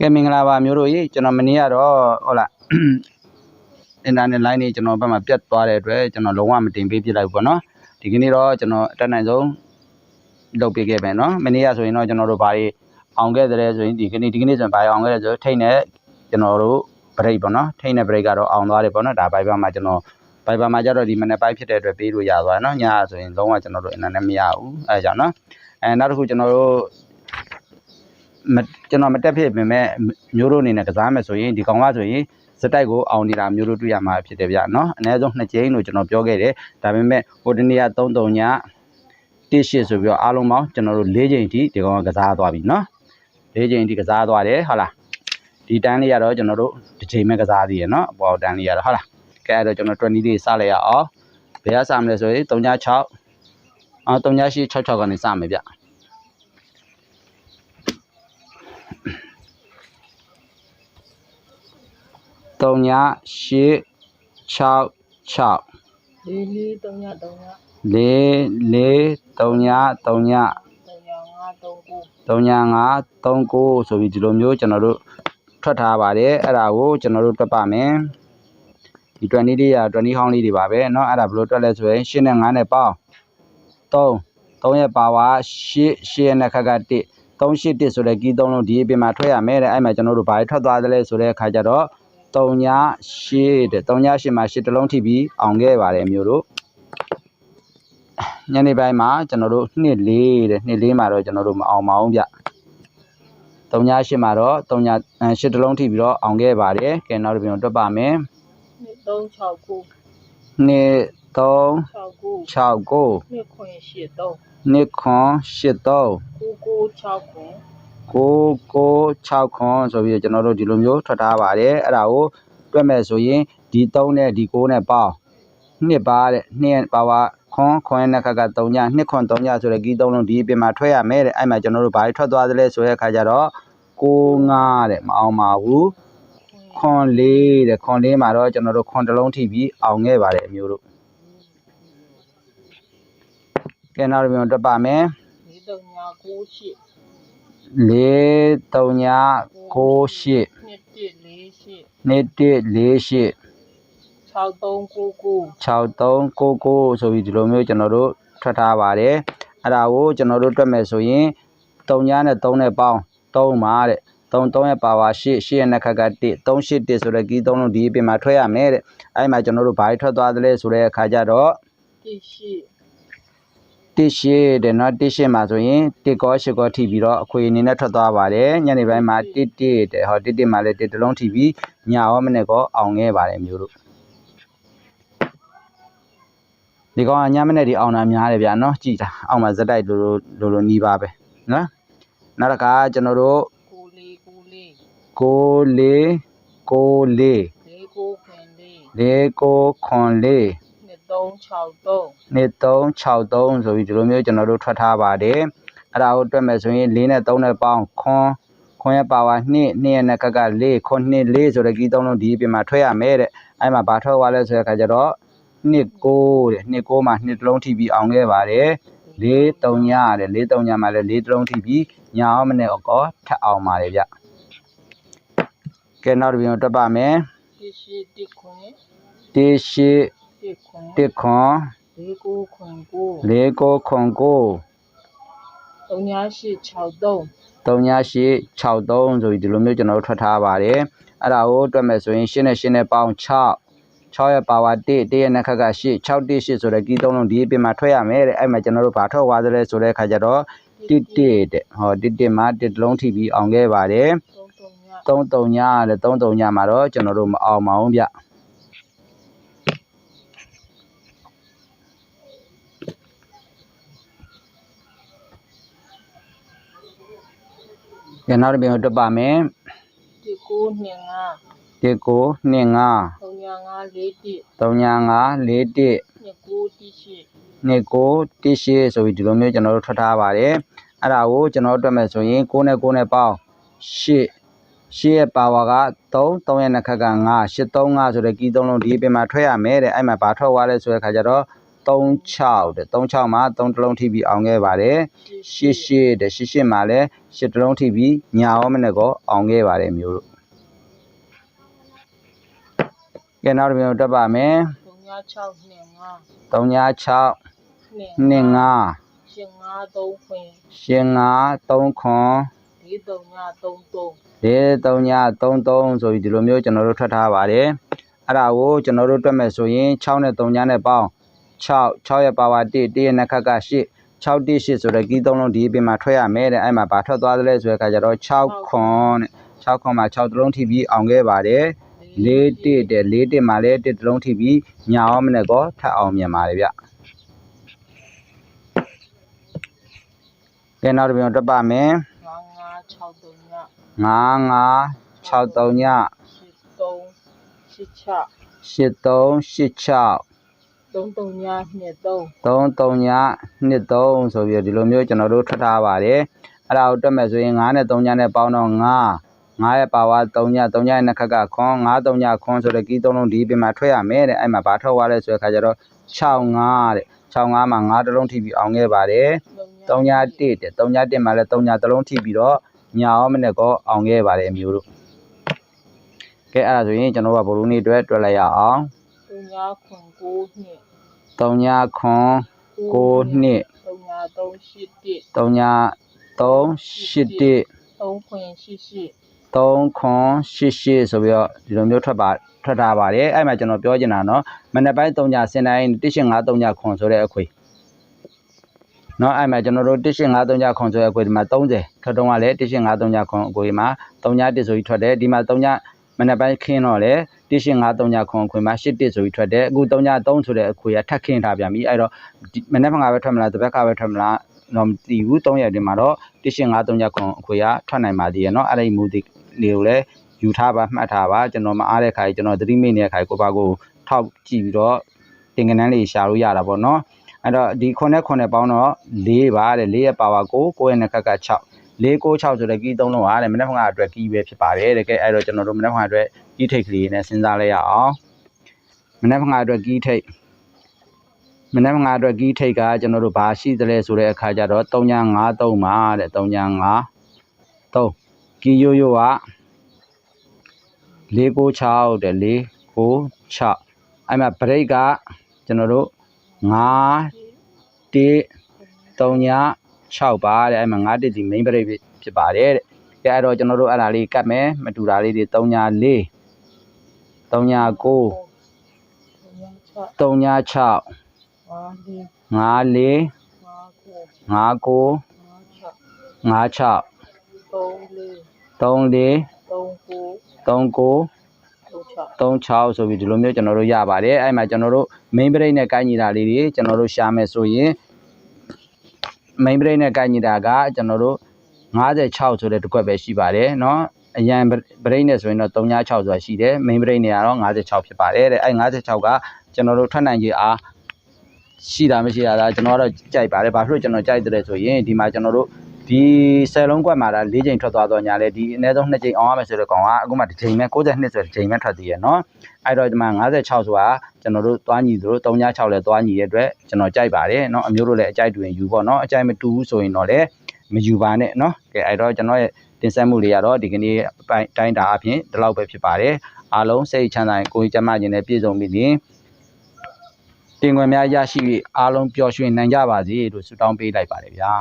ကဲမင်္ဂလာပါမျိုးတို့ရေကျွန်တော်မနေ့ကတော့ဟုတ်လားအင်တာနက်လိုင်းနေကျွန်တော်ဘက်မှာပြတ်သွားတဲ့အတွက်ကျွန်တော်လုံးဝမတင်ပေးပြလိုက်ဘူးပေါ့နော်ဒီကနေ့တော့ကျွန်တော်အတက်နိုင်ဆုံးလုပ်ပေးခဲ့ပဲနော်မနေ့ကဆိုရင်တော့ကျွန်တော်တို့ဘာတွေအောင်ခဲ့တဲ့ဆိုရင်ဒီကနေ့ဒီကနေ့ဆိုရင်ဘာအောင်ခဲ့တဲ့ဆိုထိတ်နဲ့ကျွန်တော်တို့ break ပေါ့နော်ထိတ်နဲ့ break ကတော့အောင်သွားတယ်ပေါ့နော်ဒါဘိုင်ဘာမှာကျွန်တော်ဘိုင်ဘာမှာကျတော့ဒီမနေ့ပိုင်းဖြစ်တဲ့အတွက်ပေးလို့ရသွားတယ်နော်ညဆိုရင်လုံးဝကျွန်တော်တို့အင်တာနက်မရဘူးအဲဒါကြောင့်နော်အဲနောက်တစ်ခုကျွန်တော်တို့မ ကျွန်တော်မတက်ဖြစ်ပင်မဲ့မျိုးတို့အနေနဲ့ကစားမယ်ဆိုရင်ဒီကောင်ကဆိုရင်စတိုက်ကိုအောင်နေတာမျိုးတို့တွေ့ရမှာဖြစ်တယ်ဗျเนาะအနည်းဆုံး2ကြိမ်လို့ကျွန်တော်ပြောခဲ့တယ်ဒါပေမဲ့ဟိုတနေ့က33ည1ရှစ်ဆိုပြီးတော့အားလုံးပေါင်းကျွန်တော်တို့4ကြိမ်ထိဒီကောင်ကကစားသွားပြီเนาะ4ကြိမ်ထိကစားသွားတယ်ဟုတ်လားဒီတန်းလေးကတော့ကျွန်တော်တို့တစ်ကြိမ်ပဲကစားသေးရเนาะအပေါ်တန်းလေးကတော့ဟုတ်လားကဲအဲ့တော့ကျွန်တော်20လေးစလိုက်ရအောင်ဘယ်ကစမလဲဆိုရင်36အော်3866ကနေစမယ်ဗျ 3ည8 6 6 လေးလေးသုံးညသုံးည 4 4 3ည3ည သုံးညငါးသုံးကို 3ည5 3 9ဆိုပြီးဒီလိုမျိုးကျွန်တော်တို့ထွက်ထားပါတယ်အဲ့ဒါကိုကျွန်တော်တို့တွက်ပါမယ်ဒီ20လေးရ20ဟောင်းလေးတွေပါပဲเนาะအဲ့ဒါဘယ်လိုတွက်လဲဆိုရင်8နဲ့9နဲ့ပေါင်း3 3ရဲ့ပါဝါ8 8ရဲ့နဲ့ခက်က1 381ဆိုတဲ့ကီးသုံးလုံးဒီအပြင်မှာထွက်ရမယ်တဲ့အဲ့မှာကျွန်တော်တို့ဘာတွေထွက်သွားသလဲဆိုတဲ့အခါကျတော့ 3ည8တဲ့3ည8မှာ8တလုံးထိပြီးအောင်ခဲ့ပါတယ်မျိုးတို့ညနေပိုင်းမှာကျွန်တော်တို့2 4တဲ့2 4မှာတော့ကျွန်တော်တို့မအောင်ပါဘူးဗျ3ည8မှာတော့3ည8တလုံးထိပြီးတော့အောင်ခဲ့ပါတယ်ကဲနောက်တစ်ပြန်တွက်ပါမယ်နှစ်သုံး6ကို2 3 6ကို6 9နှစ်ခွင်ရှစ်သုံး2ခွန်8 3ကိုကို6ခွ င်ကိုကို6ခွန်ဆိုပြီးတော့ကျွန်တော်တို့ဒီလိုမျိုးထွက်ထားပါတယ်အဲ့ဒါကိုတွက်မဲ့ဆိုရင်ဒီ3နဲ့ဒီ9နဲ့ပေါင်းနှစ်ပါတဲ့နှစ်ပါဝါခွန်ခွန်ရဲ့နှစ်ခါက3ညနှစ်ခွန်3ညဆိုတဲ့ကီး3လုံးဒီအပြင်မှာထွက်ရမယ်တဲ့အဲ့မှာကျွန်တော်တို့ဘာထွက်သွားသလဲဆိုတဲ့အခါကျတော့ကို9တဲ့မအောင်ပါဘူးခွန်4တဲ့ခွန်4မှာတော့ကျွန်တော်တို့ခွန်တစ်လုံးထိပြီးအောင်ခဲ့ပါတယ်အမျိုးတို့ကဲနောက်တစ်ပြန်တွက်ပါမယ်လေးသုံးညကိုရှစ် 4 3ည9 8နှစ်တစ်လေးရှစ်နှစ်တစ်လေးရှစ်6သုံးကိုကို6399ဆိုပြီးဒီလိုမျိုးကျွန်တော်တို့ထွက်ထားပါတယ်အဲ့ဒါကိုကျွန်တော်တို့တွက်မယ်ဆိုရင်3ညနဲ့3နဲ့ပေါင်း3ပါတဲ့3 3ရဲ့ပါဝါ8 8ရဲ့နှစ်ခက်က1 3 8 1ဆိုတဲ့ကီး3လုံးဒီအပြင်မှာထွက်ရမယ်တဲ့အဲ့မှာကျွန်တော်တို့ဘာတွေထွက်သွားသလဲဆိုတဲ့အခါကျတော့တစ်ရှစ် တစ်ရှေ့တဲ့နော်တစ်ရှေ့မှာဆိုရင်တစ်ကောရှစ်ကောထိပြီးတော့အခွေအနေနဲ့ထွက်သွားပါတယ်ညနေပိုင်းမှာတစ်တစ်တဲ့ဟောတစ်တစ်မှာလည်းတစ်တလုံးထိပြီးညရောမနေ့ကောအောင်ခဲ့ပါတယ်မျိုးတို့ဒီကောင်ကညမနေ့ဒီအောင်တာများတယ်ဗျာနော်ကြည်တာအောင်မှာဇက်တိုက်လိုလိုလိုလိုနီးပါပဲနော်နောက်တစ်ခါကျွန်တော်တို့ကိုလေးကိုလေးကိုလေးကိုလေးလေးကိုခွန်လေးလေးကိုခွန်လေး နှစ်သုံး6သုံးနှစ်363ဆိုပြီးဒီလိုမျိုးကျွန်တော်တို့ထွက်ထားပါတယ်အဲ့ဒါကိုတွက်မယ်ဆိုရင်4နဲ့3နဲ့ပေါင်းခွန်ခွန်ရဲ့ပါဝါ2 2ရဲ့နဲ့ကက4ခွန်2 4ဆိုတဲ့ကီးသုံးလုံးဒီအပြင်မှာထွက်ရမယ်တဲ့အဲ့မှာဘာထွက်သွားလဲဆိုတဲ့အခါကျတော့နှစ်9တဲ့နှစ်9မှာနှစ်တစ်လုံးထိပြီးအောင်ခဲ့ပါတယ်လေး3ညတဲ့လေး3ညမှာလည်းလေးတစ်လုံးထိပြီးညအောင်မနဲ့အကောထပ်အောင်ပါတယ်ဗျကဲနောက်တစ်ပြန်တွက်ပါမယ်တစ်ရှစ်တစ်ခွင်တေရှိ တစ်ခွင်တစ်ခွန်လေးကိုခွင်ကိုလေးကိုခွန်ကိုသုံးညရှစ်6သုံး3ညရှိ63ဆိုပြီးဒီလိုမျိုးကျွန်တော်တို့ထွက်ထားပါတယ်အဲ့ဒါကိုတွက်မယ်ဆိုရင်8နဲ့8နဲ့ပေါင်း6 6ရဲ့ပါဝါ1 1ရဲ့နှစ်ခက်က8 6 1 8ဆိုတဲ့ကီးသုံးလုံးဒီအပြင်မှာထွက်ရမယ်တဲ့အဲ့မှာကျွန်တော်တို့ဘာထွက်သွားသလဲဆိုတဲ့အခါကျတော့1 1တဲ့ဟော1 1မှာ1တစ်လုံးထိပြီးအောင်ခဲ့ပါတယ်သုံးသုံးည3 3ညတဲ့3 3ညမှာတော့ကျွန်တော်တို့မအောင်ပါဘူးဗျ ရနောက်တစ်ပြန်တွက်ပါမယ်တစ်ကိုနှစ်ငါ1ကို2 5သုံးညငါလေးတစ်3ည5 4 1နှစ်ကိုတစ်ရှစ်နှစ်ကိုတိရှိဆိုပြီးဒီလိုမျိုးကျွန်တော်တို့ထွက်ထားပါတယ်အဲ့ဒါကိုကျွန်တော်တို့တွက်မယ်ဆိုရင်6နဲ့6နဲ့ပေါင်း8 8ရဲ့ပါဝါက3 3ရဲ့နှစ်ခက်က9 8 3 5ဆိုတဲ့ကီးသုံးလုံးဒီအပြင်မှာထွက်ရမယ်တဲ့အဲ့မှာဘာထွက်သွားလဲဆိုတဲ့ခါကျတော့ 36တဲ့36မှာ3တစ်လုံးထိပြီးအောင်ခဲ့ပါတယ်ရှစ်ရှစ်တဲ့ရှစ်ရှစ်မှာလည်းရှစ်တစ်လုံးထိပြီးညာရောမနဲ့ကောအောင်ခဲ့ပါတယ်မျိုးတို့ကဲနောက်တစ်မျိုးတက်ပါမယ်396နဲ့5 396နဲ့25ရှင်5 3ခွင်ရှင်5 3ခွန်4 3ည33၄3ည33ဆိုပြီးဒီလိုမျိုးကျွန်တော်တို့ထွက်ထားပါတယ်အဲ့ဒါကိုကျွန်တော်တို့တွက်မယ်ဆိုရင်6နဲ့3ညနဲ့ပေါင်း 6 6ရဲ့ပါဝါ1 1ရဲ့နှစ်ခက်က8 6 1 8ဆိုတော့ကီးသုံးလုံးဒီအပြင်မှာထွက်ရမယ်တဲ့အဲ့မှာဘာထွက်သွားသလဲဆိုတဲ့အခါကျတော့6ခွန်တဲ့6ခွန်မှာ6တလုံးထိပြီးအောင်ခဲ့ပါတယ်၄တစ်တဲ့၄တစ်မှာလည်းတစ်တလုံးထိပြီးညာအောင်မနဲ့ကောထပ်အောင်မြန်ပါတယ်ဗျကဲနောက်တစ်ပြန်တက်ပါမယ်5 5 6 3ည9 5 6 3ည8 3 8 8386 6 3 3ည2 3 33ည23ဆိုပြီးတော့ဒီလိုမျိုးကျွန်တော်တို့ထွက်ထားပါတယ်အဲ့ဒါကိုတွက်မယ်ဆိုရင်9နဲ့3ညနဲ့ပေါင်းတော့9 9ရဲ့ပါဝါ3ည3ညရဲ့နှစ်ခက်ကခွန်9 3ညခွန်ဆိုတဲ့ကီးသုံးလုံးဒီပြင်မှာထွက်ရမယ်တဲ့အဲ့မှာဘာထွက်သွားလဲဆိုတဲ့ခါကျတော့65တဲ့65မှာ9တစ်လုံးထိပြီးအောင်ခဲ့ပါတယ်3ည1တဲ့3ည1မှာလည်း3ညတစ်လုံးထိပြီးတော့ညာအောင်မနဲ့ကောအောင်ခဲ့ပါတယ်အမျိုးတို့ကဲအဲ့ဒါဆိုရင်ကျွန်တော်ကဘလူးနေ့အတွက်တွက်လိုက်ရအောင်3ညခွင်9နှစ် 3ညခွန်9နှစ် 3ည3 8 1 3ည3 8 3ခွင်8 8 3ခွန်88ဆိုပြီးတော့ဒီလိုမျိုးထွက်ပါထွက်ထားပါတယ်အဲ့မှာကျွန်တော်ပြောချင်တာเนาะမနေ့ပိုင်း3ညစင်တိုင်း185 3ညခွန်ဆိုတဲ့အခွေเนาะအဲ့မှာကျွန်တော်တို့185 3ညခွန်ဆိုတဲ့အခွေဒီမှာ30ထွက်တော့ကလည်း185 3ညခွန်အခွေမှာ3ည1ဆိုပြီးထွက်တယ်ဒီမှာ3ည မနက်ပိုင်းခင်းတော့လေတိရှင်939ခွန်ခွင်မှာ81ဆိုပြီးထွက်တယ်အခု333ဆိုတဲ့အခွေကထပ်ခင်းထားပြန်ပြီအဲ့တော့မနက်မှငါပဲထွက်မလားတပတ်ကပဲထွက်မလားတော့မသိဘူး3ရက်တည်းမှာတော့တိရှင်939ခွန်အခွေကထွက်နိုင်ပါသေးရနော်အဲ့ဒီမူဒီလေးကိုလည်းယူထားပါမှတ်ထားပါကျွန်တော်မအားတဲ့ခါကြီးကျွန်တော်သတိမိနေတဲ့ခါကြီးကိုပါကိုထောက်ကြည့်ပြီးတော့တင်ကနန်းလေးရှာလို့ရတာပေါ့နော်အဲ့တော့ဒီ9 9ပေါင်းတော့4ပါတဲ့4ရဲ့ပါဝါကို9ရဲ့နှက်ကက6 4 9 6ဆိုတဲ့ကီးသုံးလုံးဟာတဲ့မနေ့ကအတွက်ကီးပဲဖြစ်ပါတယ်တကယ်အဲ့တော့ကျွန်တော်တို့မနေ့ကအတွက်ကီးထိတ်ကလေးနဲ့စဉ်းစားလိုက်ရအောင်မနေ့ကအတွက်ကီးထိတ်မနေ့ကအတွက်ကီးထိတ်ကကျွန်တော်တို့ဘာရှိသလဲဆိုတဲ့အခါကျတော့3ည53ပါတဲ့3ည5 3ကီးရိုးရိုးက496တဲ့496အဲ့မှာ break ကကျွန်တော်တို့5 1 3ည 6ပါတဲ့အဲ့မှာ5တစ်ဒီ main break ဖြစ်ပါတယ်တဲ့ကဲအဲ့တော့ကျွန်တော်တို့အဲ့ဒါလေးကတ်မယ်မတူတာလေးတွေ3ည4 3ည9 3ည6 5 4 5 4 5 9 5 6 5 6 3 3 4 4 3 9 3 6 36ဆိုပြီးဒီလိုမျိုးကျွန်တော်တို့ရပါတယ်အဲ့မှာကျွန်တော်တို့ main break နဲ့ကိုင်းညီတာလေးတွေကျွန်တော်တို့ရှာမယ်ဆိုရင် main break နဲ့ကိုင်းညီတာကကျွန်တော်တို့56ဆိုတဲ့တစ်ခွက်ပဲရှိပါတယ်เนาะအရန် break နဲ့ဆိုရင်တော့36ဆိုတာရှိတယ် main break နဲ့ကတော့56ဖြစ်ပါတယ်တဲ့အဲ့56ကကျွန်တော်တို့ထွက်နိုင်ခြေအားရှိတာမရှိတာဒါကျွန်တော်ကတော့ကြိုက်ပါတယ်ဘာဖြစ်လို့ကျွန်တော်ကြိုက်တယ်လဲဆိုရင်ဒီမှာကျွန်တော်တို့ ဒီ10လုံးကွက်မှာဒါ၄ချိန်ထွက်သွားတော့ညာလေဒီအနည်းဆုံး2ချိန်အောင်ရမယ်ဆိုတော့ကောင်ကအခုမှတစ်ချိန်ပဲ62ဆိုတဲ့ချိန်ပဲထွက်သေးရနော်အဲ့တော့ဒီမှာ56ဆိုတာကျွန်တော်တို့သွားညီတို့36လဲသွားညီရဲ့အတွက်ကျွန်တော်ကြိုက်ပါတယ်နော်အမျိုးတို့လည်းအကြိုက်တူရင်ယူပေါ့နော်အကြိုက်မတူဘူးဆိုရင်တော့လေမယူပါနဲ့နော်ကဲအဲ့တော့ကျွန်တော်ရဲ့တင်ဆက်မှုတွေကတော့ဒီကနေ့ပိုင်းတိုင်းတာအပြင်ဒီလောက်ပဲဖြစ်ပါတယ်အားလုံးစိတ်ချမ်းသာကိုယ်ကျမခြင်းနဲ့ပြည့်စုံပြီလင်တင်ွယ်များရရှိပြီးအားလုံးပျော်ရွှင်နိုင်ကြပါစေလို့ဆုတောင်းပေးလိုက်ပါတယ်ဗျာ